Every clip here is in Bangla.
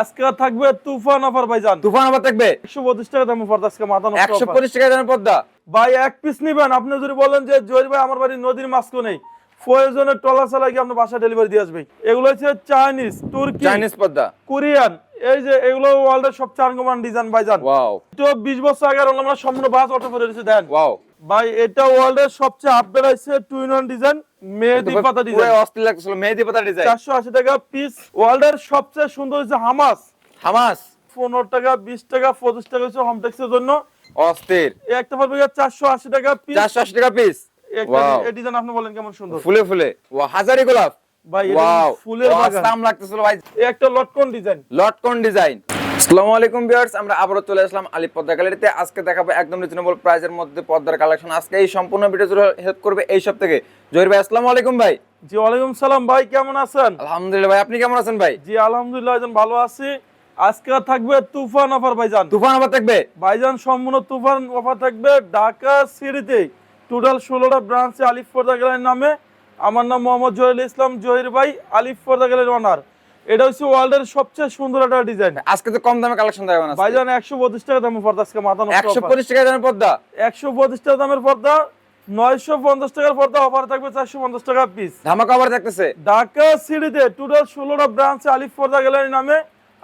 আজকে থাকবে তুফান অফার ভাইজান তুফান আবার থাকবে? একশো পঁচিশ টাকা দামে পর্দা আজকে মাথা একশো পঁচিশ টাকা দামের পর্দা? ভাই এক পিস নিবেন। আপনি যদি বলেন যে জহির ভাই আমার বাড়ি নদীর মাস্কো নেই। প্রয়োজনে টলা চালা গিয়ে আপনার বাসা ডেলিভারি দিয়ে আসবে। এগুলো হচ্ছে চাইনিজ তুর্কি চাইনিজ পর্দা। কোরিয়ান এই যে এগুলো ওয়ার্ল্ডের সবচেয়ে আনকমন ডিজাইন ভাইজান। ওয়াও তো বিশ বছর আগে আমরা সম্পূর্ণ বাস অটো করে দিয়েছি দেন। ওয়াও ভাই এটা ওয়ার্ল্ডের সবচেয়ে আপডেট আছে টু ইন ওয়ান ডিজাইন মেহেদি পাতা পুরো অস্থির লাগতেছিল মেহেদি পাতা ডিজাইন চারশো আশি টাকা পিস ওয়ার্ল্ডের সবচেয়ে সুন্দর হচ্ছে হামাস। হামাস? পনেরো টাকা বিশ টাকা পঁচিশ টাকা হচ্ছে হোম ট্যাক্সের জন্য। অস্থির। একটা পারবে চারশো আশি টাকা পিস চারশো আশি টাকা পিস এই ডিজাইন আপনি বলেন কেমন সুন্দর। ফুলে ফুলে। ও হাজারি গোলাপ। ভাই ফুলের বাগান। লাগতেছিল ভাই। একটা লটকন ডিজাইন লটকন ডিজাইন আসসালামু আলাইকুম ভিউয়ার্স আমরা আবারও চলে আসলাম আলিপ পদ্মা গ্যালারিতে। আজকে দেখাবো একদম রিজনেবল প্রাইসের মধ্যে পদ্মার কালেকশন আজকে এই সম্পূর্ণ ভিডিও হেল্প করবে এই সব থেকে। জহির ভাই আসসালামু আলাইকুম ভাই। জি ওয়ালাইকুম সালাম ভাই কেমন আছেন? আলহামদুলিল্লাহ ভাই আপনি কেমন আছেন ভাই? জি আলহামদুলিল্লাহ একজন ভালো আছি। আজকে থাকবে তুফান অফার ভাইজান। তুফান আবার থাকবে? ভাইজান সম্পূর্ণ তুফান অফার থাকবে ঢাকা সিটিতে। টোটাল ষোলোটা ব্রাঞ্চে আলিফ ফোর্দা গ্যালারির নামে। আমার নাম মোহাম্মদ জহির ইসলাম জহির ভাই আলিফ ফোর্দা গ্যালারির অনার এটা হচ্ছে ওয়ার্ল্ডের সবচেয়ে সুন্দর একটা ডিজাইন। আজকে তো কম দামে কালেকশন দেখাবেন। ভাইজান টাকা দামে পর্দা আজকে মাথা নষ্ট টাকা দামের পর্দা? টাকা দামের পর্দা নয়শো পঞ্চাশ টাকার পর্দা অফার থাকবে চারশো পঞ্চাশ টাকা পিস ধামাকা আবার থাকতেছে। ঢাকা সিটিতে টোটাল ষোলোটা ব্রাঞ্চে আলিফ ফোর্দা গ্যালারি নামে।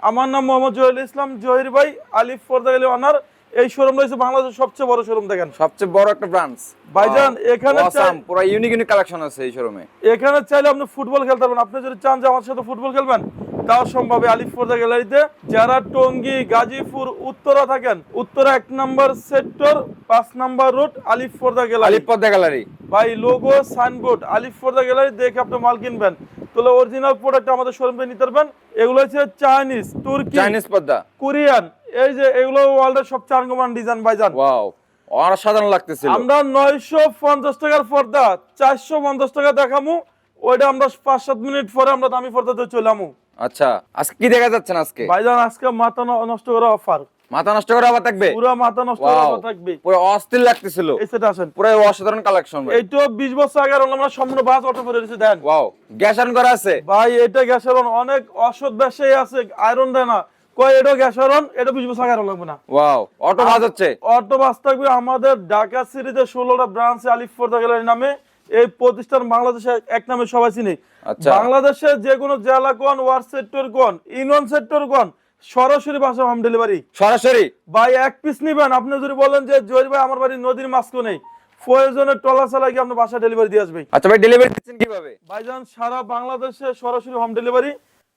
আমার নাম মোহাম্মদ জহির ইসলাম জহির ভাই আলিফ ফোর্দা গ্যালারি অনার এই শোরুম রয়েছে বাংলাদেশের সবচেয়ে বড় শোরুম দেখেন। সবচেয়ে বড় একটা ব্রাঞ্চ ভাইজান, এখানে পুরো ইউনিক ইউনিক কালেকশন আছে এই শোরুমে এখানে চাইলে আপনি ফুটবল খেলতে পারবেন। আপনি যদি চান যে আমার সাথে ফুটবল খেলবেন তাও সম্ভব। আলিফ গ্যালারিতে যারা টঙ্গী গাজীপুর উত্তরা থাকেন উত্তরা এক নম্বর সেক্টর পাঁচ নম্বর road Alif ফোর্দা gallery. Padma gallery. ভাই লোগো সাইনবোর্ড আলিফ গ্যালারি দেখে আপনি মাল কিনবেন। তাহলে অরিজিনাল প্রোডাক্ট আমাদের শোরুমে নিতে পারবেন। এগুলো হচ্ছে চাইনিজ তুর্কি চাইনিজ পদ্মা কোরিয়ান এই যে এগুলো ওয়ার্ল্ডের সবচেয়ে আনকমন ডিজাইন ভাইজান ওয়াও অসাধারণ লাগতেছিল। আমরা নয়শো পঞ্চাশ টাকার পর্দা চারশো পঞ্চাশ টাকা দেখামু ওইটা আমরা পাঁচ সাত মিনিট পরে আমরা দামি পর্দাতে চলামু আচ্ছা আজকে কি দেখা যাচ্ছে আজকে? ভাইজান আজকে মাথা নষ্ট করা অফার মাথা নষ্ট করে আবার থাকবে? পুরো মাথা নষ্ট করা offer থাকবে। পুরো অস্থির লাগতেছিল। আসেন। পুরো অসাধারণ কালেকশন ভাই। এইটা বিশ বছর আগে আমরা সম্পূর্ণ বাস অটো করে দিয়েছি দেন। ওয়াও গ্যাস অন করা আছে? ভাই এটা গ্যাসের অনেক অসৎ ব্যবসায়ী আছে আয়রন দেয় না। কয় এটা গ্যাসের এটা বিশ বছর আগে লাগবে না। ওয়াও অটো বাজ হচ্ছে। অটো বাস থাকবে আমাদের ঢাকা সিটিতে ষোলোটা ব্রাঞ্চে আলিফ গ্যালারি নামে। এই প্রতিষ্ঠান বাংলাদেশে এক নামে সবাই চিনি। আচ্ছা। বাংলাদেশের যে কোনো জেলা কোন ওয়ার্ড সেক্টর কোন ইউনিয়ন সেক্টর কোন সরাসরি বাসা হোম ডেলিভারি সরাসরি? ভাই এক পিস নিবেন। আপনি যদি বলেন যে জহির ভাই আমার বাড়ি নদীর মাস্কো নেই প্রয়োজনে টলা গিয়ে আপনার বাসা ডেলিভারি দিয়ে আসবে আচ্ছা ভাই ডেলিভারি দিচ্ছেন কীভাবে? ভাইজান সারা বাংলাদেশে সরাসরি হোম ডেলিভারি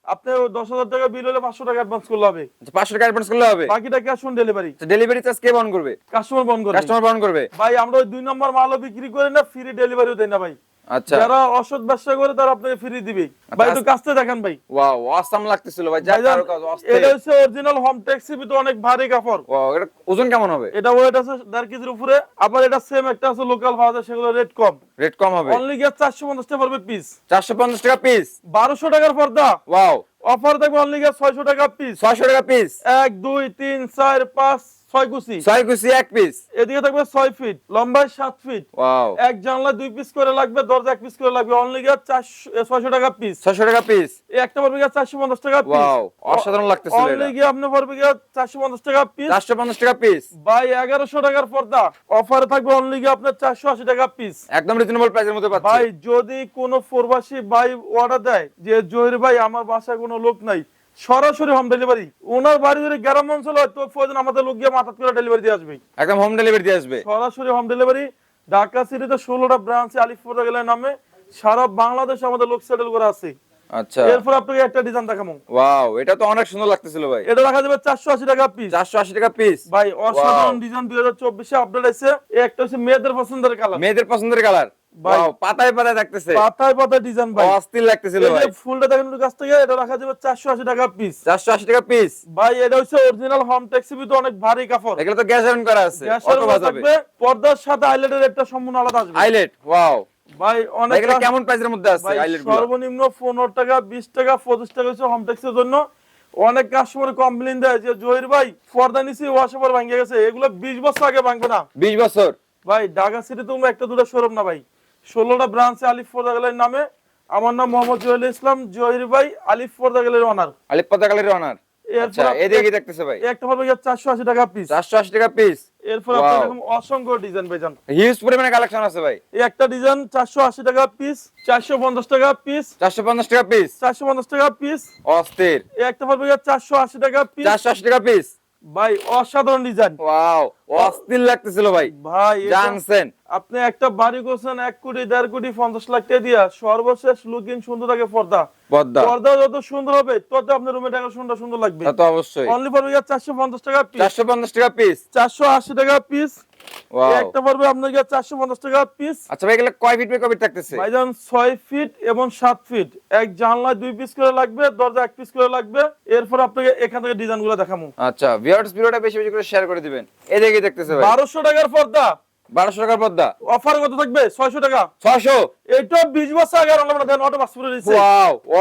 আপনি দশ হাজার টাকা বিল হলে পাঁচশো টাকা অ্যাডভান্স করলে হবে। আচ্ছা পাঁচশো টাকা অ্যাডভান্স করলে হবে? বাকিটা cash on delivery delivery charge কে বহন করবে? কাস্টমার বন্ধ করবে। কাস্টমার বহন করবে? ভাই আমরা ওই দুই নম্বর মালও বিক্রি করি না ফ্রি ডেলিভারিও দেয় না ভাই। আচ্ছা। যারা অসৎ ব্যবসা করে তারা আপনাকে ফ্রি দিবে। ভাই একটু কাছতে দেখেন ভাই। ওয়াও অসাম লাগতেছিল ভাই। যা কারও কাজ এটা হচ্ছে অরিজিনাল হোম ট্যাক্সি তো অনেক ভারী কাপড়। ওয়াও এটা ওজন কেমন হবে? এটা ওয়েট আছে দেড় কেজির উপরে আবার এটা সেম একটা আছে লোকাল পাওয়া সেগুলো রেট কম। রেট কম হবে? অনলি গিয়ে চারশো পঞ্চাশ টাকা পড়বে পিস চারশো পঞ্চাশ টাকা পিস টাকার পর্দা। ওয়াও। অফার থাকবে অনলি গিয়ে টাকা পিস ছয়শো টাকা পিস এক দুই তিন চার পাঁচ ছয় কুচি। ছয় কুচি এক পিস এদিকে থাকবে ছয় ফিট লম্বায় সাত ফিট এক জানলা দুই পিস করে লাগবে দরজা এক পিস করে লাগবে। অনলি চারশো ছয়শো টাকা পিস ছয়শো টাকা পিস একটা পড়বে চারশো পঞ্চাশ টাকা পিস অসাধারণ অনলি গিয়ে আপনি পড়বে চারশো পঞ্চাশ টাকা পিস চারশো পঞ্চাশ টাকা পিস বাই এগারোশো টাকার পর্দা। অফারে থাকবে অনলি গিয়ে আপনার চারশো আশি টাকা পিস একদম রিজনেবল প্রাইসের মধ্যে ভাই যদি কোনো প্রবাসী ভাই অর্ডার দেয় যে জহির ভাই আমার বাসায় কোনো লোক নাই। সরাসরি হোম ডেলিভারি ওনার বাড়ি যদি গ্রাম অঞ্চল হয় তো প্রয়োজন আমাদের লোক গিয়ে মাথাত করে ডেলিভারি দিয়ে আসবে। একদম হোম ডেলিভারি দিয়ে আসবে। সরাসরি হোম ডেলিভারি ঢাকা সিটিতে ষোলোটা ব্রাঞ্চে আলিফপুর গেলের নামে। সারা বাংলাদেশে আমাদের লোক সেটেল করা আছে। আচ্ছা। এরপর আপনাকে একটা ডিজাইন দেখাবো। ওয়াও এটা তো অনেক সুন্দর লাগতেছিল ভাই। এটা রাখা যাবে চারশো আশি টাকা পিস চারশো আশি টাকা পিস ভাই অসাধারণ ডিজাইন দুই হাজার চব্বিশে আপডেট আছে একটা হচ্ছে মেয়েদের পছন্দের কালার মেয়েদের পছন্দের কালার পাতায় পাতায় থাকতেছে। পাতায় পাতায় ডিজাইন ভাই। অস্থির লাগতেছিল ভাই। ফুলটা দেখেন কাছ থেকে এটা রাখা যাবে চারশো আশি টাকা পিস চারশো আশি টাকা পিস ভাই এটা হচ্ছে অরিজিনাল হোম ট্যাক্সি তো অনেক ভারী কাপড়। এগুলো তো গ্যাস করা আছে অটো বাজাবে পর্দার সাথে আইলেটের একটা সম্পূর্ণ আলাদা আসবে। আইলেট ওয়াও ভাই অনেক এগুলো কেমন প্রাইসের মধ্যে আছে সর্বনিম্ন পনেরো টাকা বিশ টাকা পঁচিশ টাকা হচ্ছে হোম ট্যাক্সের জন্য। অনেক কাস্টমার কমপ্লেন দেয় যে জহির ভাই পর্দা নিচে ওয়াশাপার ভাঙে গেছে। এগুলো বিশ বছর আগে ভাঙবে না। বিশ বছর। ভাই ঢাকা সিটি তুমি একটা দুটো শোরুম না ভাই। ষোলোটা ব্রাঞ্চে আলিফ ফোর্দা গেলের নামে। আমার নাম মোহাম্মদ জহির ইসলাম জহির ভাই আলিফ ফোর্দা গেলের অনার আলিপ পাতা কালারের অনার আচ্ছা এদিকে দেখতেছে ভাই? একটা হবে গিয়ে চারশো আশি টাকা পিস টাকা এরপর. অসংখ্য ডিজাইন হিউজ পরিমাণে কালেকশন আছে ভাই। এই একটা ডিজাইন চারশো আশি টাকা পিস চারশো পঞ্চাশ টাকা পিস চারশো পঞ্চাশ টাকা পিস চারশো পঞ্চাশ টাকা পিস অস্থির। এই একটা টাকা পিস চারশো আশি টাকা পিস ভাই অসাধারণ ডিজাইন ওয়াও অস্থির লাগতেছিল ভাই। ভাই জানছেন। আপনি একটা বাড়ি করছেন এক কোটি দেড় কোটি পঞ্চাশ লাখ টাকা দিয়া সর্বশেষ লুকিং সুন্দর থাকে পর্দা। পর্দা। পর্দা যত সুন্দর হবে তত আপনার রুমে টাকা সুন্দর সুন্দর লাগবে। তা তো অবশ্যই। অনলি ফর চারশো পঞ্চাশ টাকা পিস চারশো পঞ্চাশ টাকা পিস চারশো আশি টাকা পিস একটা পড়বে আপনার চারশো পঞ্চাশ টাকা পিস আচ্ছা ভাই এগুলো কয় ফিট কয় ফিট থাকতেছে? ভাইজান ছয় ফিট এবং সাত ফিট এক জানলায় দুই পিস করে লাগবে দরজা এক পিস করে লাগবে। এরপর আপনাকে এখান থেকে ডিজাইনগুলো দেখাবো আচ্ছা ভিউয়ার্স ভিডিওটা বেশি বেশি করে শেয়ার করে দিবেন। এদিকে দেখতেছে ভাই। বারোশো টাকার পর্দা। বারোশো টাকার পদ্মা অফার কত থাকবে? ছয়শো টাকা। ছশো এটা বিশ বছর আগে আমরা দেন অটো পাসপোর্ট দিচ্ছে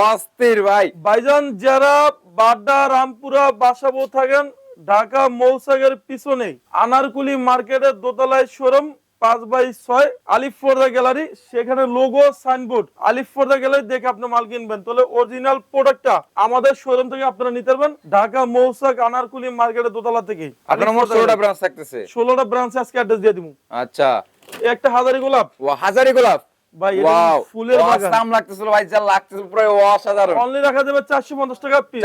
অস্থির ভাই। ভাইজান যারা বাড্ডা রামপুরা বাসাবো থাকেন ঢাকা মৌসাগের পিছনে আনারকুলি মার্কেটের দোতলায় শোরুম পাঁচ বাই ছয় আলিফ ফোর্দা গ্যালারি। সেখানে লোগো সাইনবোর্ড আলিফ ফোর্দা গ্যালারি দেখে আপনি মাল কিনবেন। তাহলে অরিজিনাল প্রোডাক্টটা আমাদের শোরুম থেকে আপনারা নিতে পারবেন ঢাকা মৌসাক আনারকুলি মার্কেটের দোতলা থেকে। ষোলোটা ব্রাঞ্চ থাকতেছে? ষোলোটা ব্রাঞ্চে আজকে অ্যাড্রেস দিয়ে দিব। আচ্ছা। একটা হাজারি গোলাপ। ও হাজারি গোলাপ? ভাই ফুলের বাগান। লাগতেছিল ভাই যা লাগতেছিল পুরো অসাধারণ। অনলি রাখা যাবে চারশো পঞ্চাশ টাকা পিস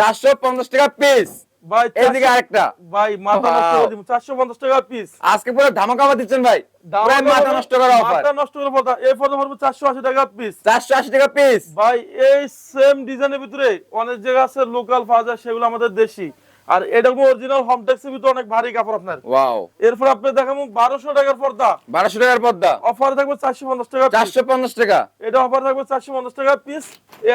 টাকা পিস ভাই এদিকে আরেকটা। ভাই মাথা নষ্ট করে দিব। চারশো পঞ্চাশ টাকা পিস আজকে পুরো ধামাকা দিচ্ছেন ভাই। পুরো মাথা নষ্ট করা অফার মাথা নষ্ট করে কথা এই ফটো পড়বে চারশো আশি টাকা পিস চারশো আশি টাকা পিস ভাই এই সেম ডিজাইনের ভিতরে অনেক জায়গা আছে লোকাল যায় সেগুলো আমাদের দেশি। আর এটা অরিজিনাল হোম ট্যাক্সের ভিতরে অনেক ভারী কাপড় আপনার। ওয়াও এরপর আপনি দেখাবো বারোশো টাকার পর্দা। বারোশো টাকার পদ্মা অফার থাকবে চারশো পঞ্চাশ টাকা piece। চারশো পঞ্চাশ টাকা? এটা অফার থাকবে চারশো পঞ্চাশ টাকা পিস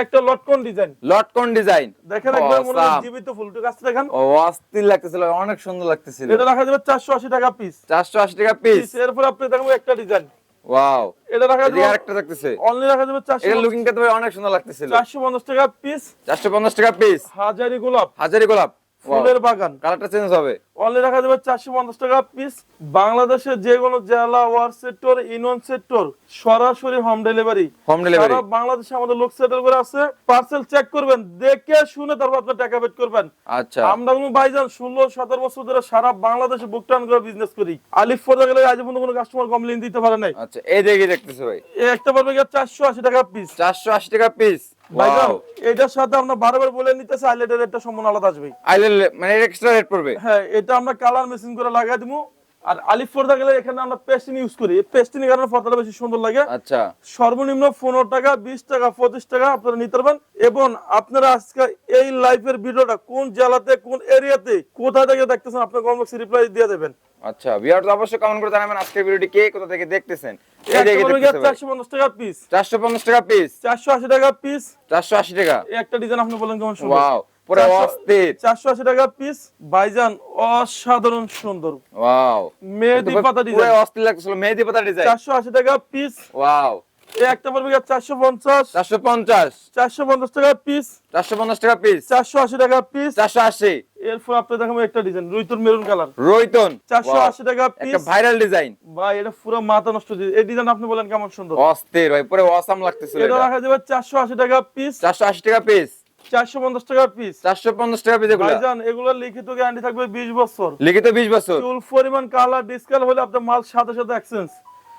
একটা লটকন ডিজাইন লটকন ডিজাইন দেখেন একবার মনে হয়. জীবিত ফুলটু কাছে দেখেন। ও অস্থির লাগতেছিল অনেক সুন্দর লাগতেছিল। এটা রাখা যাবে চারশো আশি টাকা পিস চারশো আশি টাকা পিস এরপর আপনি দেখাবো একটা ডিজাইন ওয়াও এটা রাখা যাবে আরেকটা থাকতেছে। অনলি রাখা যাবে চারশো এটা লুকিংটা তো ভাই অনেক সুন্দর লাগতেছিল। চারশো পঞ্চাশ টাকা পিস চারশো পঞ্চাশ টাকা পিস হাজারি গোলাপ। হাজারি গোলাপ। ফুলের বাগান। কালারটা চেঞ্জ হবে। অনলি রাখা যাবে চারশো পঞ্চাশ টাকা পিস বাংলাদেশের যে কোনো জেলা ওয়ার সেক্টর ইউনিয়ন সেক্টর সরাসরি হোম ডেলিভারি হোম ডেলিভারি বাংলাদেশে আমাদের লোক সেটেল করে আছে পার্সেল চেক করবেন দেখে শুনে তারপর আপনার টাকা পেড করবেন। আচ্ছা। আমরা কোনো ভাইজান ষোলো সতেরো বছর ধরে সারা বাংলাদেশে বুক টান করে বিজনেস করি। আলিফ ফোর্দা গেলে আজ পর্যন্ত কোনো কাস্টমার কমপ্লেন দিতে পারে নাই। আচ্ছা এই দেখতেছে ভাই। এই একটা চারশো আশি টাকা পিস চারশো আশি টাকা পিস এটার সাথে আমরা বারবার বলে নিতে আইলেটের রেটটা সম্পূর্ণ আলাদা আসবে আইলেল মানে এক্সট্রা রেট পড়বে? হ্যাঁ এটা আমরা কালার মেশিন করে লাগাই দিব আর আলিফ ফোর্দা গেলে এখানে আমরা পেস্টিন ইউজ করি। এই কারণে ফটোটা বেশি সুন্দর লাগে। আচ্ছা। সর্বনিম্ন পনেরো টাকা বিশ টাকা পঁচিশ টাকা আপনারা নিতে পারবেন। এবং আপনারা আজকে এই লাইভের ভিডিওটা কোন জেলাতে কোন এরিয়াতে কোথা থেকে দেখতেছেন আপনার কমপ্লেক্স রিপ্লাই দিয়ে দেবেন। আচ্ছা ভিউয়ার্স অবশ্যই কমেন্ট করে জানাবেন আজকের ভিডিওটি কে কোথা থেকে দেখতেছেন? চারশো পঞ্চাশ টাকা পিস চারশো পঞ্চাশ টাকা পিস চারশো আশি টাকা পিস চারশো আশি টাকা। একটা ডিজাইন আপনি বলেন কেমন ওয়াও পুরো অস্থির। টাকা পিস বাইজান অসাধারণ সুন্দর। ওয়াও মেহেদি পাতা পুরো ডিজাইন অস্থির লাগতেছিল মেহেদি পাতা ডিজাইন চারশো আশি টাকা পিস ওয়াও একটা পড়বে টাকা পিস টাকা পিস টাকা পিস এরপর আপনি দেখাবো একটা ডিজাইন মেরুন কালার টাকা একটা পিস ভাইরাল ডিজাইন ভাই এটা পুরো মাথা নষ্ট এই ডিজাইন আপনি বলেন কেমন সুন্দর? অস্থির ভাই পুরো অসাম লাগতেছিল এটা রাখা যাবে চারশো আশি টাকা পিস টাকা পিস চারশো পঞ্চাশ টাকা পিস চারশো পঞ্চাশ টাকা পিস এগুলো। ভাইজান এগুলো লিখিত গ্যারান্টি থাকবে বিশ বছর। লিখিত বিশ বছর। চুল পরিমাণ কালার ডিসকাল হলে আপনার মাল সাথে সাথে এক্সচেঞ্জ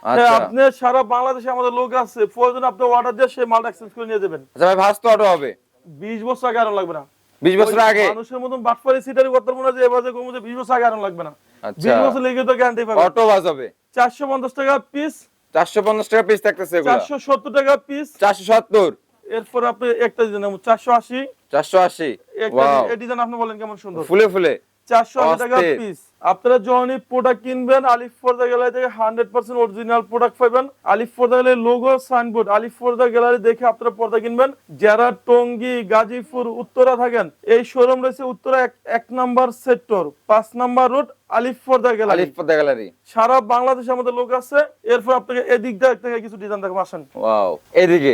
আপনি সারা বাংলাদেশে আমাদের লোক আছে প্রয়োজন আপনি অর্ডার দিয়ে সেই মালটা এক্সচেঞ্জ করে নিয়ে যাবেন। আচ্ছা ভাই ভাস অটো হবে। বিশ বছর আগে আরও লাগবে না। বিশ বছর আগে? মানুষের মতন বাটপারি সিটারি করতে মনে হয় যে এবারে কমে যে বিশ বছর আগে আরও লাগবে না। আচ্ছা। বিশ বছর লিখিত গ্যারান্টি পাবে অটো বাস হবে। চারশো পঞ্চাশ টাকা পিস চারশো পঞ্চাশ টাকা পিস থাকতেছে এগুলো। চারশো সত্তর টাকা পিস চারশো সত্তর। এরপর আপনি একটা ডিজাইন চারশো আশি। চারশো আশি। একটা ওয়াও ডিজাইন আপনি বলেন কেমন সুন্দর। ফুলে ফুলে। চারশো আশি টাকা পিস আপনারা যখনই প্রোডাক্ট কিনবেন আলিফ ফোর্দা গ্যালারি থেকে হান্ড্রেড পার্সেন্ট অরিজিনাল প্রোডাক্ট পাবেন। Alif ফোর্দা gallery logo signboard Alif ফোর্দা gallery দেখে আপনারা পর্দা কিনবেন। যারা টঙ্গী গাজীপুর উত্তরা থাকেন এই শোরুম রয়েছে উত্তরা এক- নাম্বার সেক্টর পাঁচ নাম্বার রোড আলিফ ফোর্দা গ্যালারি আলিফ পদ্মা গ্যালারি সারা বাংলাদেশে আমাদের লোক আছে। এরপর আপনাকে এদিক দিয়ে থেকে কিছু ডিজাইন দেখব আসেন। ওয়াও এইদিকে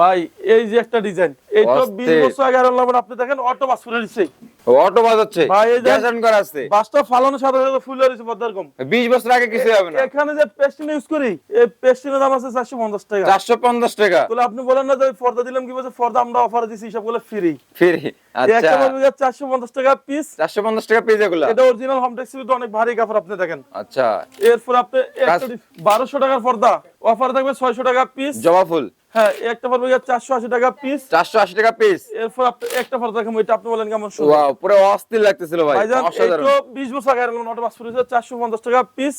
ভাই এই যে একটা ডিজাইন এই তো বিশ অস্থির। বছর আগে আর আপনি দেখেন অটো বাস করে দিচ্ছে অটো বাজ হচ্ছে। ভাই, এই করা আছে। বাসটা ফালানোর সাথে সাথে ফুল 20 বছর আগে কিছু হবে না। এখানে যে পেস্টিন ইউজ করি এই পেস্টিনের দাম আছে চারশো পঞ্চাশ টাকা। 450 টাকা। তাহলে আপনি বলেন না যে পর্দা দিলাম কি বলছে? ফর্দা আমরা অফার দিছি সবগুলো ফ্রি ফ্রি আচ্ছা একটা বলবে চারশো পঞ্চাশ টাকা পিস 450 টাকা পেজ এগুলা। এটা অরিজিনাল হোম টেক্সিতে অনেক ভারী কাপড় আপনি দেখেন। আচ্ছা। এরপর আপনি বারোশো টাকার পর্দা। অফার থাকবে ছয়শো টাকা পিস জবা ফুল। হ্যাঁ একটা পড়বে টাকা পিস 480 টাকা পিস এরপর আপনি একটা পর্দা দেখেন এটা আপনি বলেন কেমন সুন্দর। ওয়াও পুরো অস্থির লাগতেছিল ভাই অসাধারণ। এইটো বিশ বছর আগে এরকম অটো বাস করেছে চারশো পঞ্চাশ টাকা পিস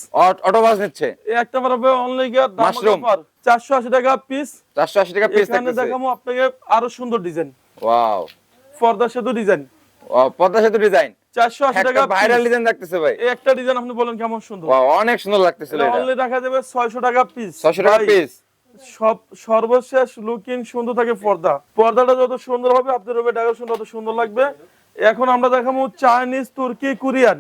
অটো বাস নিচ্ছে। একটা পড়বে অনলি গিয়ে Mushroom। চারশো আশি টাকা পিস 480 টাকা পিস এখানে দেখাবো আপনাকে আরও সুন্দর ডিজাইন ওয়াও পর্দা সেতু ডিজাইন ওয়াও পদ্মা সেতু ডিজাইন চারশো আশি টাকা ভাইরাল ডিজাইন লাগতেছে ভাই। এই একটা ডিজাইন আপনি বলেন কেমন সুন্দর। ওয়াও অনেক সুন্দর লাগতেছিল এটা অনলি রাখা যাবে ছয়শো টাকা পিস 600 টাকা পিস সব সর্বশেষ লুকিং সুন্দর থাকে পর্দা। পর্দাটা যত সুন্দর হবে আপনার রুমে ডেকোরেশন তত সুন্দর লাগবে। এখন আমরা দেখাবো চাইনিজ তুর্কি কোরিয়ান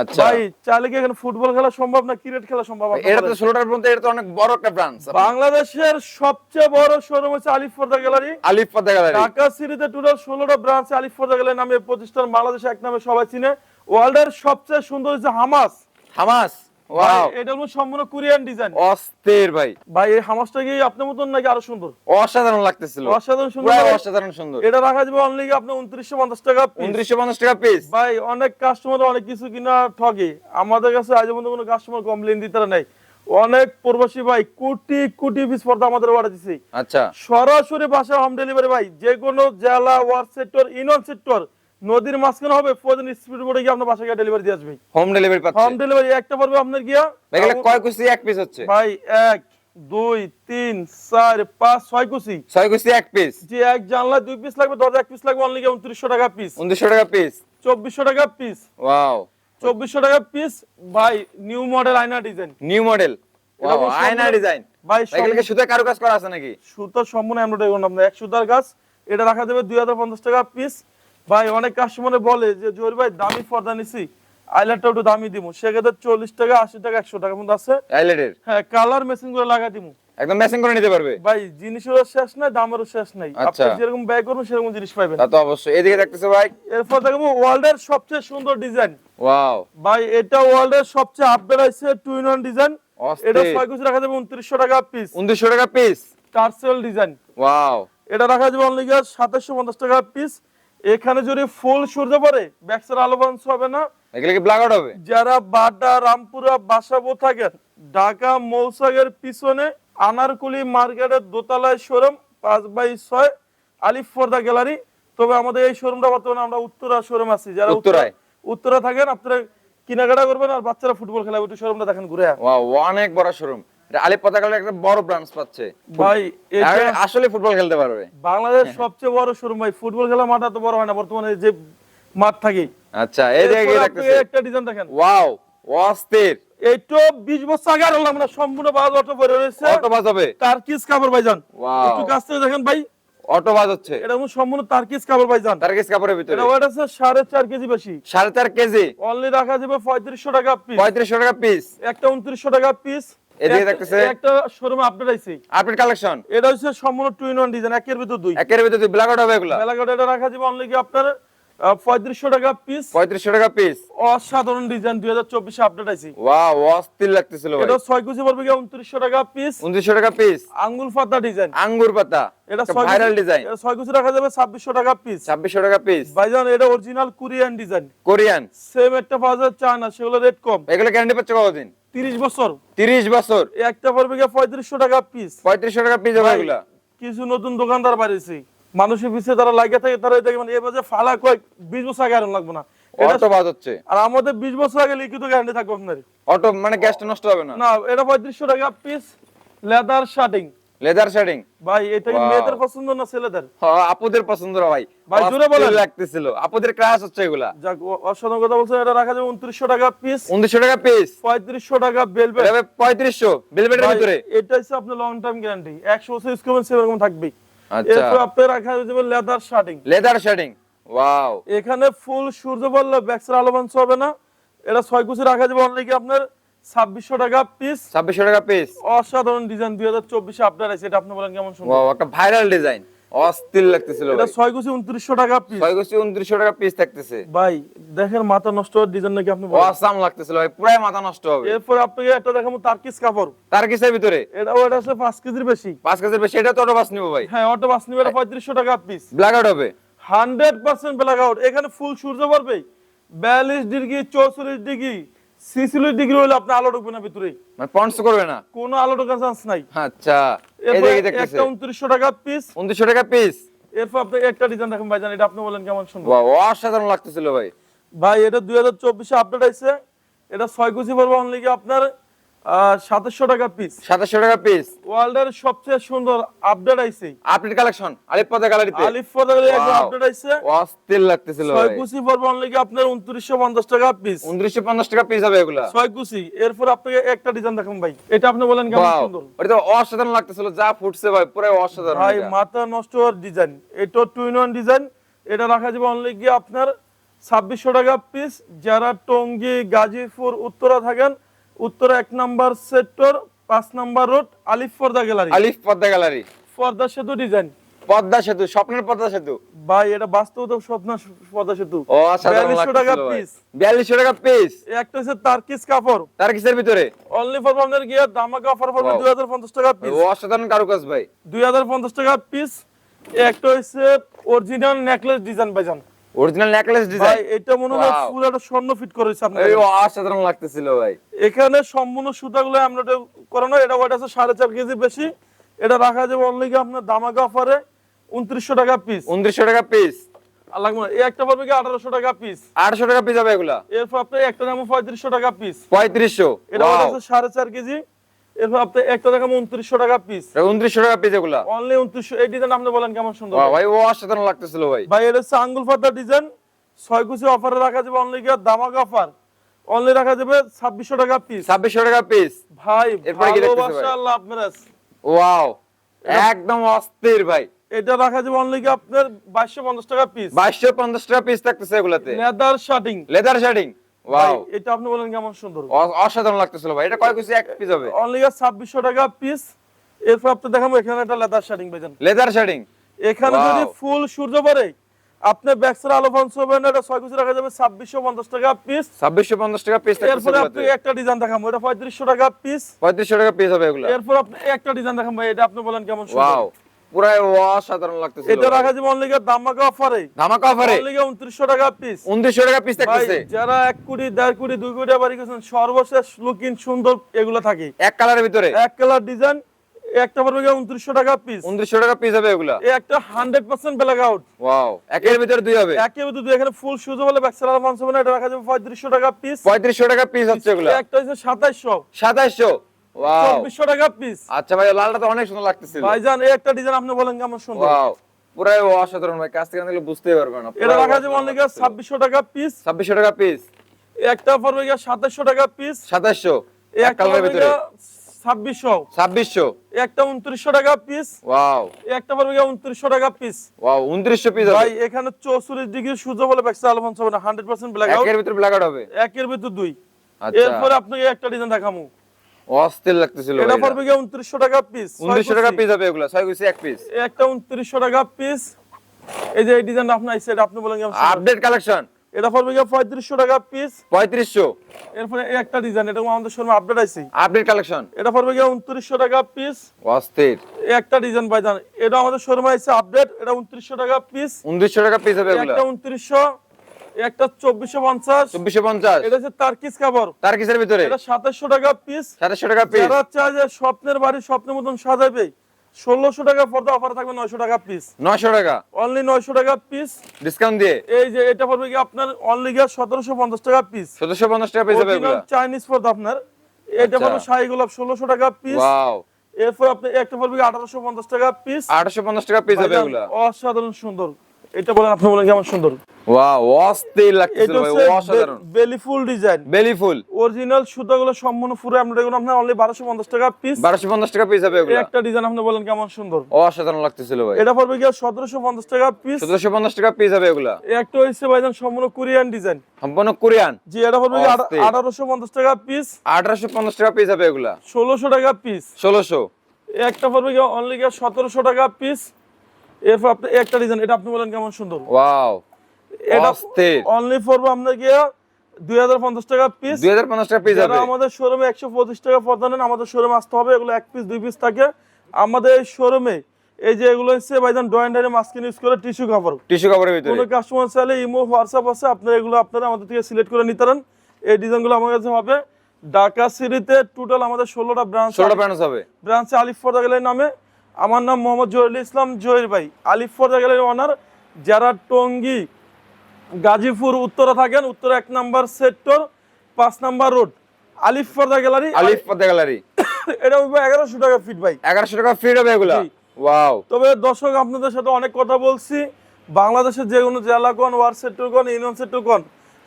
আচ্ছা। ভাই চাইলে কি এখানে ফুটবল খেলা সম্ভব না ক্রিকেট খেলা সম্ভব এটা তো ষোলোটার মধ্যে এটা তো অনেক বড় একটা ব্রাঞ্চ বাংলাদেশের সবচেয়ে বড় শোরুম হচ্ছে আলিফ পর্দা গ্যালারি। আলিফ পদ্মা গ্যালারি। ঢাকা সিটিতে টোটাল ষোলোটা ব্রাঞ্চ আলিফ পর্দা গ্যালারি নামে প্রতিষ্ঠান বাংলাদেশে এক নামে সবাই চিনে। ওয়ার্ল্ডের সবচেয়ে সুন্দর হচ্ছে হামাস। হামাস। এটা হলো সম্পূর্ণ কোরিয়ান ডিজাইন। অস্থির ভাই। ভাই এই হামাসটা কি আপনার মতন নাকি আরও সুন্দর? অসাধারণ লাগতেছিল। অসাধারণ সুন্দর অসাধারণ সুন্দর। এটা রাখা যাবে অনলি আপনার উনত্রিশশো পঞ্চাশ টাকা উনত্রিশশো পঞ্চাশ টাকা পিস ভাই অনেক কাস্টমার অনেক কিছু কিনা ঠগে। আমাদের কাছে আজ পর্যন্ত কোনো কাস্টমার কমপ্লেন দিতে নাই। অনেক প্রবাসী ভাই কোটি কোটি পিস পর্দা আমাদের অর্ডার দিছে। আচ্ছা। সরাসরি বাসা হোম ডেলিভারি ভাই যে কোনো জেলা ওয়ার্ড সেক্টর ইউনিয়ন সেক্টর নদীর মাঝখানে হবে প্রতিদিন স্পিড বোর্ডে গিয়ে আপনার বাসায় ডেলিভারি দিয়ে আসবে হোম ডেলিভারি হোম ডেলিভারি একটা পড়বে আপনার গিয়া এগুলো কয় কুচি এক পিস হচ্ছে? ভাই এক দুই তিন চার পাঁচ ছয় কুচি। ছয় কুচি এক পিস যে এক জানলা দুই পিস লাগবে দরজা এক পিস লাগবে অনলি উনত্রিশশো টাকা পিস উনত্রিশশো টাকা পিস চব্বিশশো টাকা পিস ওয়াও চব্বিশশো টাকা পিস ভাই নিউ মডেল আয়না ডিজাইন নিউ মডেল ওয়াও আয়না ডিজাইন ভাই এগুলো কি সুতো কারুকাজ করা আছে নাকি? সুতার সম্পূর্ণ এমব্রয়ডারি করুন আপনার এক সুতার গাছ এটা রাখা যাবে দুই হাজার পঞ্চাশ টাকা পিস ভাই অনেক কাস্টমারে বলে যে জোর ভাই দামি পর্দা নিছি আইলারটা একটু দামি দিব সেক্ষেত্রে চল্লিশ টাকা আশি টাকা একশো টাকা মধ্যে আছে। আইলেটের হ্যাঁ কালার মেশিন করে লাগা দিব একদম ম্যাচিং করে নিতে পারবে? ভাই জিনিসেরও শেষ নাই দামেরও শেষ নাই। আচ্ছা। আপনি যেরকম ব্যয় করবেন সেরকম জিনিস পাবেন তা তো অবশ্যই। এদিকে দেখতেছো ভাই? এরপর দেখব ওয়ার্ল্ডের সবচেয়ে সুন্দর ডিজাইন। ওয়াও। ভাই এটা ওয়ার্ল্ডের সবচেয়ে আপডেট আছে টু ইন ওয়ান ডিজাইন এটা ছয় কুচি রাখা যাবে উনত্রিশশো টাকা পিস উনত্রিশশো টাকা পিস টার্সেল ডিজাইন ওয়াও। এটা রাখা যাবে অনলি সাতাশশো পঞ্চাশ টাকা পিস এখানে যদি ফুল সূর্য পড়ে ব্যাকসার আলো বাঞ্চ হবে না। এগুলো কি ব্ল্যাক আউট হবে? যারা বাড্ডা রামপুরা বাসাবো থাকেন ঢাকা মৌসাগের পিছনে আনারকুলি মার্কেটের দোতলায় শোরুম পাঁচ বাই ছয় আলিফ ফোর্দা গ্যালারি। তবে আমাদের এই শোরুমটা বর্তমানে আমরা উত্তরা শোরুম আছি। যারা উত্তরায়? উত্তরা থাকেন আপনারা কেনাকাটা করবেন আর বাচ্চারা ফুটবল খেলা ওই শোরুমটা দেখেন ঘুরে অনেক বড় শোরুম। একটা বড় ব্রাঞ্চ পাচ্ছে। ভাই আসলে ফুটবল খেলতে পারবে। বাংলাদেশ সবচেয়ে বড় শোরুম ভাই ফুটবল খেলা মাঠ বড় হয় না বর্তমানে যে মাঠ থাকে। আচ্ছা এই জায়গায় একটা ডিজাইন দেখেন। ওয়াও অস্থির। বছর আগে আর না সম্পূর্ণ বাজ অটো পরে রয়েছে। অটো বাজ হবে। তার্কিস কাপড় ভাইজান? একটু কাছ থেকে দেখেন ভাই। অটো বাজ হচ্ছে। এটা সম্পূর্ণ তার্কিস কাপড় ভাইজান? তার কেস কাপড়ের ভিতরে? এটা ওয়েট আছে সাড়ে চার কেজি বেশি। সাড়ে চার কেজি। অনলি রাখা যাবে পঁয়ত্রিশশো টাকা পিস পঁয়ত্রিশশো টাকা পিস একটা উনত্রিশশো টাকা পিস এদিকে দেখতেছে? একটা শোরুমে আপডেট আইছি। আপডেট কালেকশন এটা হচ্ছে সম্পূর্ণ টু ইন ওয়ান ডিজাইন একের ভিতর দুই। একের ভিতরে ব্ল্যাক আউট হবে এগুলা। মেলাঘাট এটা রাখা যাবে অনলি কি আপনার পঁয়ত্রিশশো টাকা পিস পঁয়ত্রিশশো টাকা পিস অসাধারণ ডিজাইন দুই হাজার চব্বিশে আপডেট আইছি। ওয়াও অস্থির লাগতেছিল এটা ছয় কুচি পড়বে গিয়ে উনত্রিশশো টাকা পিস উনত্রিশশো টাকা পিস আঙ্গুল ফাতা ডিজাইন আঙ্গুর পাতা। এটা ভাইরাল ডিজাইন ছয় কুচি রাখা যাবে ছাব্বিশশো টাকা পিস ছাব্বিশশো টাকা পিস ভাইজান এটা original Korean design Korean same একটা পাওয়া যায় চায়না সেগুলো রেট কম। এগুলো গ্যারান্টি পাচ্ছে কতদিন? তিরিশ বছর। তিরিশ বছর। একটা পড়বে গিয়ে পঁয়ত্রিশশো টাকা পিস পঁয়ত্রিশশো টাকা পিস হবে এগুলা। কিছু নতুন দোকানদার বাড়িছে মানুষের পিছে তারা লাগিয়ে থাকে তারা দেখে মানে এবারে ফালা কয়েক বিশ বছর আগে আর লাগবে না। এটা- অটো বাজ হচ্ছে। আর আমাদের বিশ বছর আগে লিখিত গ্যারান্টি থাকবে আপনার। অটো মানে গ্যাসটা নষ্ট হবে না। না এটা পঁয়ত্রিশশো টাকা piece leather shirting leather shading ভাই এটা কি মেয়েদের পছন্দ না ছেলেদের? হ্যাঁ আপুদের পছন্দ ভাই। ভাই, জোরে বলেন। লাগতেছিল। আপুদের ক্রাশ হচ্ছে এগুলা। যাক অসাধারণ কথা বলছেন এটা রাখা যাবে উনত্রিশশো টাকা পিস উনত্রিশশো টাকা পিস পঁয়ত্রিশশো টাকা বেলবেট পঁয়ত্রিশশো বেলভেটের ভাই, ভিতরে। এটা হচ্ছে আপনার লং টাইম গ্যারান্টি একশো বছর ইউজ করবেন সেরকম থাকবে আচ্ছা। এরপর আপনার রাখা যাবে leather shirting leather shirting wow এখানে ফুল সূর্য বললে ব্যাক্সের আলো বাঞ্চ হবে না। এটা ছয় কুচি রাখা যাবে অনলি কি আপনার? ছাব্বিশশো টাকা পিস ছাব্বিশশো টাকা পিস অসাধারণ ডিজাইন দুই হাজার চব্বিশে আপনার আছে এটা আপনি বলেন কেমন সুন্দর। একটা ভাইরাল ডিজাইন অস্থির লাগতেছিল এটা ছয় কুচি উনত্রিশশো টাকা পিস ছয় গোষ্ঠী উনত্রিশশো টাকা পিস থাকতেছে। ভাই দেখেন মাথা নষ্ট ডিজাইন নাকি আপনি অসাম লাগতেছিল ভাই পুরাই মাথা নষ্ট হবে। এরপর আপনাকে একটা দেখাবো তার্কিস কাপড়। তার ভিতরে? এটা পাঁচ কেজির বেশি। পাঁচ কেজির বেশি এটা তো অটো বাস নিবো ভাই। হ্যাঁ অটো বাস নিবে এটা পঁয়ত্রিশশো টাকা পিস ব্ল্যাক আউট হবে। হান্ড্রেড পার্সেন্ট ব্ল্যাক আউট এখানে ফুল সূর্য পড়বে বিয়াল্লিশ ডিগ্রি চৌচল্লিশ ডিগ্রি। ডিগ্রি হলে আপনি আলো ঢুকবে না ভিতরে। মানে পন্স করবে না? কোনো আলো ঢোকার চান্স নাই। আচ্ছা একটা উনত্রিশশো টাকা পিস উনত্রিশশো টাকা পিস এরপর আপনি একটা ডিজাইন দেখেন ভাই জান এটা আপনি বলেন কেমন শুনব অসাধারণ লাগতেছিল ভাই। ভাই এটা দুই হাজার চব্বিশে আপডেট আছে এটা ছয় কুচি পড়বে অনলি কি আপনার? সাতাশশো টাকা পিস সাতাশশো টাকা পিস ওয়ার্ল্ডের সবচেয়ে সুন্দর আপডেট আইছে। আপডেট কালেকশন পদা আলিফ ফদারের একদম Wow. আপডেট আইছে। অস্থির লাগতেছিল ছয় ভাই কুচি পড়বে অনলি কি আপনার উনত্রিশশো পঞ্চাশ টাকা পিস উনত্রিশশো পঞ্চাশ টাকা পিস হবে এগুলা। ছয় কুচি। এরপর আপনাকে একটা ডিজাইন দেখাম ভাই। এটা আপনি বলেন কেমন সুন্দর। তো অসাধারণ লাগতেছিল যা ফুটছে ভাই অসাধারণ ভাই মাথা নষ্ট হওয়ার ডিজাইন এটা টু ইন ওয়ান ডিজাইন এটা রাখা যাবে অনলি গিয়ে আপনার ছাব্বিশশো টাকা পিস যারা টঙ্গী গাজীপুর উত্তরা থাকেন উত্তরা এক নাম্বার সেক্টর পাঁচ নাম্বার রোড আলিফ পর্দা গ্যালারি। আলিফ পদ্মা গ্যালারি। পর্দা সেতু ডিজাইন পদ্মা সেতু স্বপ্নের পদ্মা সেতু। ভাই এটা বাস্তব তো স্বপ্ন পর্দা সেতু। ও অসাধারণ 4200 টাকা পিস বিয়াল্লিশশো টাকা পিস একটা হচ্ছে তার্কিস কাপড়। তার কিসের ভিতরে অনলি ফর আপনাদের গিয়ে দামাকা অফার পড়বে. দুই হাজার পঞ্চাশ টাকা পিস ও অসাধারণ কারুকাজ ভাই। দুই হাজার পঞ্চাশ টাকা পিস একটা হচ্ছে অরিজিনাল নেকলেস ডিজাইন ভাইজান। অরিজিনাল নেকলেস ভাই ডিজাইন এটা মনে হয়. ফুল একটা স্বর্ণ ফিট করেছে আপনার। এই অসাধারণ লাগতেছিল ভাই। এখানে সম্পূর্ণ সুতাগুলো আমরা এটা করানো এটা ওটা আছে সাড়ে চার কেজি বেশি। এটা রাখা যাবে অনলি আপনার দামাকা অফারে উনত্রিশশো টাকা পিস উনত্রিশশো টাকা পিস একটা পড়বে কি আঠারোশো টাকা পিস আটশো টাকা পিস হবে এগুলা। এরপর আপনার একটা দাম পঁয়ত্রিশশো টাকা পিস পঁয়ত্রিশশো। এটা আছে সাড়ে চার কেজি। এরপর একটা উনত্রিশশো টাকা পিস উনত্রিশশো টাকা পিস এগুলা। অনলি উনত্রিশশো এই ডিজাইন আপনি বলেন কেমন সুন্দর। ভাই ও অসাধারণ লাগতেছিল ভাই। ভাই এটা হচ্ছে আঙ্গুল ফাতা ডিজাইন ছয় কুচি অফারে রাখা যাবে অনলি গিয়ে দামাক অফার অনলি রাখা যাবে ছাব্বিশশো টাকা পিস ছাব্বিশশো টাকা পিস ভাই ভালোবাসা আল্লাহ আপনার ওয়াও একদম অস্থির ভাই। এটা রাখা যাবে অনলি আপনার বাইশশো পঞ্চাশ টাকা পিস বাইশশো পঞ্চাশ টাকা পিস থাকতেছে এগুলাতে। Leather shirting leather shirting wow এটা আপনি বলেন কেমন সুন্দর অসাধারণ লাগতেছিল ভাই। এটা কয় কুচি এক পিস হবে। অনলি গিয়ে ছাব্বিশশো টাকা পিস এরপর আপনি দেখাবো এখানে একটা লেদার শার্টিং পেয়েছেন লেদার শার্টিং এখানে যদি ফুল সূর্য পড়ে আপনি ব্যাকসার আলো ফান্স হবেন এটা ছয় কুচি রাখা যাবে ছাব্বিশশো পঞ্চাশ টাকা পিস ছাব্বিশশো পঞ্চাশ টাকা পিস থাকতেছে এরপরে আপনি একটা ডিজাইন দেখাবো এটা টাকা পিস টাকা পিস হবে এগুলা। এরপর আপনি একটা ডিজাইন দেখাবো ভাই এটা আপনি বলেন কেমন সুন্দর ওয়াও পুরাই অসাধারণ লাগতেছিল এটা রাখা যাবে অনলি দামাকা অফারে ধামাকা অফারে অনলি উনত্রিশশো টাকা পিস উনত্রিশশো টাকা পিস থাকতেছে। যারা এক কোটি দেড় কোটি দুই কোটি বাড়ি গেছেন সর্বশেষ লুকিং সুন্দর এগুলো থাকে। এক কালারের ভিতরে? এক কালার ডিজাইন একটা পড়বে টাকা পিস টাকা পিস হবে এগুলা? এই একটা hundred percent black out wow একের ভিতরে দুই হবে? একেবারে দুটো এখানে ফুল সুজো বলে ব্যাকসালার ফান্স এটা রাখা যাবে পঁয়ত্রিশশো টাকা পিস পঁয়ত্রিশশো টাকা পিস হচ্ছে এগুলা। একটা হচ্ছে সাতাইশশো। সাতাইশশো? ওয়াও চব্বিশশো টাকা পিস আচ্ছা ভাই লালটা তো অনেক সুন্দর লাগতেছিল। ভাইজান এই একটা ডিজাইন আপনি বলেন কেমন সুন্দর। পুরাই অসাধারণ ভাই কাছ থেকে দেখলে বুঝতেই পারবেন এটা রাখা যাবে অনলি ছাব্বিশশো টাকা পিস ছাব্বিশশো টাকা পিস একটা পড়বে গিয়ে সাতাইশশো টাকা পিস সাতাইশশো এক কালারের ভিতরে। ছাব্বিশশো। ছাব্বিশশো। একটা উনত্রিশশো টাকা পিস ওয়াও একটা পড়বে গিয়ে উনত্রিশশো টাকা পিস ওয়াও উনত্রিশশো পিস ভাই এখানে চৌচল্লিশ ডিগ্রি সূর্য বলে ব্যাকসা আলফান্স হবে না হান্ড্রেড পার্সেন্ট ব্ল্যাক একের ভিতরে ব্ল্যাক আউট হবে। একের ভিতর দুই। আচ্ছা। এরপরে আপনাকে একটা ডিজাইন দেখামু। অস্থির লাগতেছিল এটা পড়বে গিয়ে উনত্রিশশো টাকা পিস উনত্রিশশো টাকা পিস হবে এগুলা ছয় কুচি এক পিস একটা উনত্রিশশো টাকা পিস এই যে এই ডিজাইনটা আপনার আইসে এটা আপনি বলেন আপডেট কালেকশন এটা পড়বে গিয়ে পঁয়ত্রিশশো টাকা পিস পঁয়ত্রিশশো। এরপরে এই একটা ডিজাইন এটা আমাদের শোরুমে আপডেট আইছে আপডেট কালেকশন এটা পড়বে গিয়ে উনত্রিশশো টাকা পিস অস্থির। এই একটা ডিজাইন ভাইজান এটা আমাদের শোরুমে আইছে আপডেট এটা উনত্রিশশো টাকা পিস উনত্রিশশো টাকা পিস হবে এগুলা। একটা উনত্রিশশো। একটা চব্বিশশো পঞ্চাশ। চব্বিশশো পঞ্চাশ। এটা হচ্ছে তার্কিস কাপড় তার ভিতরে? এটা সাতাশশো টাকা পিস টাকা পিস যারা চায় যে স্বপ্নের বাড়ি স্বপ্নের মতন সাজাবে ষোলোশো টাকা পর্দা অফার থাকবে নয়শো টাকা পিস নশো টাকা? অনলি নয়শো টাকা পিস ডিসকাউন্ট দিয়ে? এই যে এটা পড়বে কি আপনার অনলি গিয়ে টাকা পিস সতেরোশো পঞ্চাশ টাকা পিস হবে এগুলা চাইনিজ পর্দা আপনার। এটা আচ্ছা। পড়বে শাহী গোলাপ ষোলোশো টাকা পিস ওয়াও এরপর আপনি একটা পড়বে আঠারোশো পঞ্চাশ টাকা পিস আটশো পঞ্চাশ টাকা পিস হবে এগুলা অসাধারণ সুন্দর। এটা বলেন আপনি বলেন কেমন সুন্দর। ওয়াও অস্থির লাগতেছিল ভাই অসাধারণ। বেলি ফুল ডিজাইন বেলি ফুল অরিজিনাল সুতাগুলো সম্পূর্ণ পুরো আপনার এগুলো আপনার অনলি বারোশো পঞ্চাশ টাকা পিস বারোশো পঞ্চাশ টাকা পিস হবে এগুলা। একটা ডিজাইন আপনি বলেন কেমন সুন্দর। অসাধারণ লাগতেছিল ভাই। এটা পড়বে গিয়ে সতেরোশো পঞ্চাশ টাকা পিস সতেরোশো পঞ্চাশ টাকা পিস হবে এগুলা। একটা হচ্ছে ভাইজান সম্পূর্ণ কোরিয়ান ডিজাইন সম্পূর্ণ কোরিয়ান। জি এটা পড়বে টাকা পিস আঠারোশো পঞ্চাশ টাকা পিস হবে এগুলা। ষোলোশো টাকা পিস ষোলোশো। একটা পড়বে অনলি গিয়ে সতেরোশো টাকা পিস এরপর আপনি একটা ডিজাইন এটা আপনি বলেন কেমন সুন্দর? ওয়াও এটা অনলি পড়ব আপনার গিয়ে দুই হাজার পঞ্চাশ টাকা পিস দুই হাজার পঞ্চাশ টাকা পিস আমাদের শোরুমে একশো পঁচিশ টাকা পর্দা নেন আমাদের শোরুমে আসতে হবে এগুলো এক পিস দুই পিস থাকে। আমাদের শোরুমে এই যে এগুলো হচ্ছে ভাইজান ডয়েন্ডারে মাস্কিন ইউজ করে টিস্যু কাপড় টিস্যু কাপড়ের ভিতরে। কোনো কাস্টমার চাইলে ইমো হোয়াটসঅ্যাপ আছে আপনারা এগুলো আপনারা আমাদের থেকে সিলেক্ট করে নিতে পারেন। এই ডিজাইনগুলো আমার কাছে হবে। ঢাকা সিটিতে টোটাল আমাদের ষোলোটা ব্রাঞ্চ ষোলোটা প্যান্স হবে। ব্রাঞ্চে আলিফ ফর্দা গ্যালারি নামে। আমার নাম মোহাম্মদ জহিরুল ইসলাম জহির ভাই। আলিফ ফর্দা গ্যালারি ওনার যারা টঙ্গী গাজীপুর উত্তরে থাকেন উত্তরে এক নাম্বার সেক্টর পাঁচ নাম্বার রোড আলিফ ফর্দা গ্যালারি। আলিফ পদ্মা গ্যালারি। এটা হইবে এগারোশো টাকা ফিট ভাই। এগারোশো টাকা ফ্রি হবে এগুলা। ওয়াও তবে দর্শক আপনাদের সাথে অনেক কথা বলছি। বাংলাদেশের যে কোনো জেলা কোন ওয়ার্ড সেক্টর কোন ইউনিয়ন সেক্টর কোন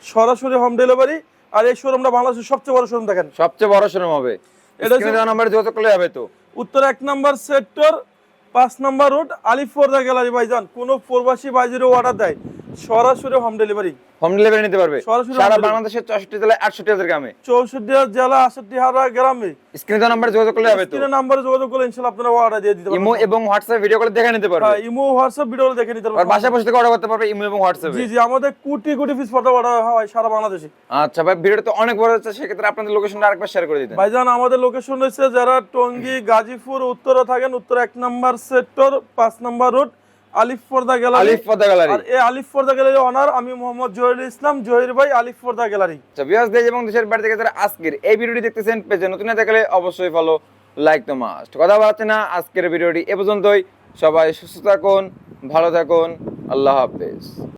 সরাসরি হোম ডেলিভারি আর এই শোরুমটা বাংলাদেশের সবচেয়ে বড় শোরুম দেখেন। সবচেয়ে বড় শোরুম হবে। এটা নাম্বার যোগাযোগ করলে হবে তো। উত্তর এক নাম্বার সেক্টর পাঁচ নাম্বার রোড আলিফোর্দা গ্যালারি ভাইজান কোনো প্রবাসী বাইজেরও অর্ডার দেয়। সরাসরি হোম ডেলিভারি হোম ডেলিভারি নিতে পারবে। সরাসরি সারা বাংলাদেশের চৌষট্টি জেলায় আটষট্টি হাজার গ্রামে। চৌষট্টি জেলা আষট্টি হারা গ্রামে। স্ক্রিনে দেওয়া নাম্বারে যোগাযোগ করলে হবে তো। স্ক্রিনে নাম্বারে যোগাযোগ করলে ইনশাল্লাহ আপনারা অর্ডার দিয়ে দিতে পারবেন। ইমো এবং হোয়াটসঅ্যাপ ভিডিও করে দেখে নিতে পারবে। হ্যাঁ, ইমো হোয়াটসঅ্যাপ ভিডিও দেখে নিতে আর পারবেন। বাসায় বসে থেকে অর্ডার করতে পারবে ইমো এবং হোয়াটসঅ্যাপে জি জি আমাদের crore crore piece photo order হয় সারা বাংলাদেশে। আচ্ছা ভাই ভিডিওটা তো অনেক বড় হচ্ছে সেক্ষেত্রে আপনাদের লোকেশনটা আরেকবার শেয়ার করে দিতেন। ভাইজান আমাদের লোকেশন হচ্ছে যারা টঙ্গী গাজীপুর উত্তরে থাকেন উত্তর এক নাম্বার সেক্টর পাঁচ নম্বর রোড আলিফ পর্দা গ্যালারি। আলিফ পদ্মা গ্যালারি। আর এই আলিফ পর্দা গ্যালারি অনার আমি মোহাম্মদ জহির ইসলাম। জহির ভাই আলিফ পর্দা গ্যালারি। আচ্ছা বিয়াস দেশ এবং দেশের বাড়ি থেকে যারা আজকের এই ভিডিওটি দেখতেছেন পেজে নতুন না দেখলে অবশ্যই ফলো লাইক দ্য মাস্ট কথা বলাচ্ছে না আজকের ভিডিওটি এ পর্যন্তই। সবাই সুস্থ থাকুন ভালো থাকুন। আল্লাহ হাফেজ।